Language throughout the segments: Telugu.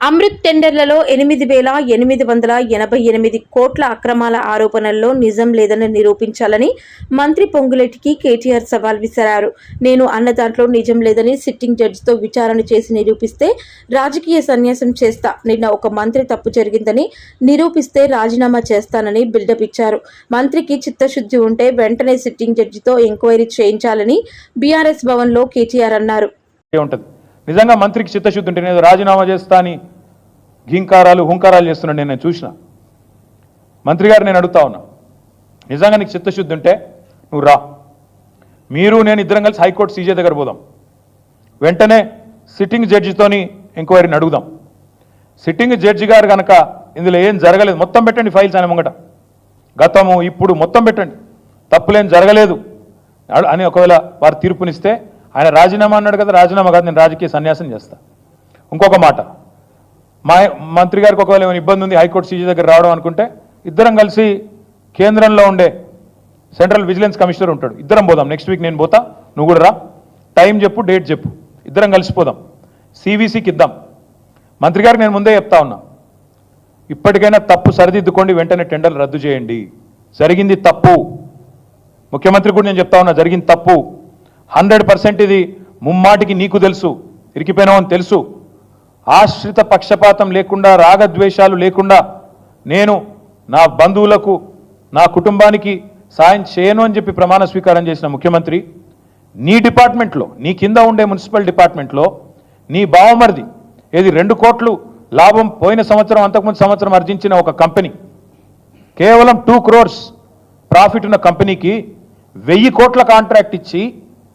అమృత్ టెండర్లలో ఎనిమిది వేల ఎనిమిది వందల ఎనభై ఎనిమిది కోట్ల అక్రమాల ఆరోపణల్లో నిజం లేదని నిరూపించాలని మంత్రి పొంగులేటికి కేటీఆర్ సవాల్ విసిరారు. నేను అన్న దాంట్లో నిజం లేదని సిట్టింగ్ జడ్జితో విచారణ చేసి నిరూపిస్తే రాజకీయ సన్యాసం చేస్తా. నిన్న ఒక మంత్రి తప్పు జరిగిందని నిరూపిస్తే రాజీనామా చేస్తానని బిల్డప్ ఇచ్చారు. మంత్రికి చిత్తశుద్ధి ఉంటే వెంటనే సిట్టింగ్ జడ్జితో ఎంక్వైరీ చేయించాలని బీఆర్ఎస్ భవన్లో కేటీఆర్ అన్నారు. ఉంటుంది నిజంగా మంత్రికి చిత్తశుద్ధి ఉంటే నేను రాజీనామా చేస్తా అని ఘీంకారాలు హుంకారాలు చేస్తున్నాడు నేను చూసిన. మంత్రి గారు నేను అడుగుతా ఉన్నా. నిజంగా నీకు చిత్తశుద్ధి ఉంటే నువ్వు రా. మీరు నేను ఇద్దరం కలిసి హైకోర్టు సీజే దగ్గర పోదాం. వెంటనే సిట్టింగ్ జడ్జితోని ఎంక్వైరీని అడుగుదాం. సిట్టింగ్ జడ్జి గారు కనుక ఇందులో ఏం జరగలేదు మొత్తం పెట్టండి ఫైల్స్ అని ముంగట. గతము ఇప్పుడు మొత్తం పెట్టండి. తప్పులేం జరగలేదు. అని ఒకవేళ వారు తీర్పునిస్తే ఆయన రాజీనామా అన్నాడు కదా రాజీనామా కాదు నేను రాజకీయ సన్యాసం చేస్తా. ఇంకొక మాట. మా మంత్రి గారికి ఒకవేళ ఏమైనా ఇబ్బంది ఉంది హైకోర్టు సీజీ దగ్గర రావడం అనుకుంటే ఇద్దరం కలిసి కేంద్రంలో ఉండే సెంట్రల్ విజిలెన్స్ కమిషనర్ ఉంటాడు. ఇద్దరం పోదాం. నెక్స్ట్ వీక్ నేను పోతా నువ్వు కూడా రా. టైం చెప్పు డేట్ చెప్పు. ఇద్దరం కలిసిపోదాం సివిసికి ఇద్దాం. మంత్రి గారికి నేను ముందే చెప్తా ఉన్నా. ఇప్పటికైనా తప్పు సరిదిద్దుకోండి వెంటనే టెండర్లు రద్దు చేయండి. జరిగింది తప్పు. ముఖ్యమంత్రి కూడా నేను చెప్తా ఉన్నా జరిగింది తప్పు. హండ్రెడ్ పర్సెంట్ ఇది ముమ్మాటికి నీకు తెలుసు ఇరికిపోయినామని తెలుసు. ఆశ్రిత పక్షపాతం లేకుండా రాగద్వేషాలు లేకుండా నేను నా బంధువులకు నా కుటుంబానికి సాయం చేయను అని చెప్పి ప్రమాణ స్వీకారం చేసిన ముఖ్యమంత్రి నీ డిపార్ట్మెంట్లో నీ కింద ఉండే మున్సిపల్ డిపార్ట్మెంట్లో నీ బావమరిది ఏది రెండు కోట్లు లాభం పోయిన సంవత్సరం అంతకుముందు సంవత్సరం ఆర్జించిన ఒక కంపెనీ కేవలం టూ క్రోర్స్ ప్రాఫిట్ ఉన్న కంపెనీకి వెయ్యి కోట్ల కాంట్రాక్ట్ ఇచ్చి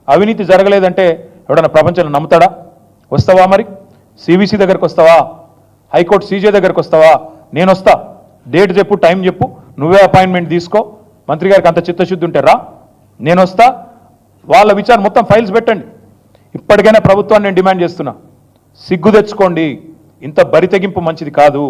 అవినీతి జరగలేదంటే ఎవడన్నా ప్రపంచంలో నమ్ముతాడా? వస్తావా మరి? సిబిసి దగ్గరకు వస్తావా? హైకోర్టు సీజే దగ్గరకు వస్తావా? నేను వస్తా. డేట్ చెప్పు టైం చెప్పు. నువ్వే అపాయింట్మెంట్ తీసుకో. మంత్రి గారికి అంత చిత్తశుద్ధి ఉంటే రా. నేను వస్తా. వాళ్ళ విచారణ మొత్తం ఫైల్స్ పెట్టండి. ఇప్పటికైనా ప్రభుత్వాన్ని నేను డిమాండ్ చేస్తున్నా. సిగ్గు తెచ్చుకోండి. ఇంత బరితెగింపు మంచిది కాదు.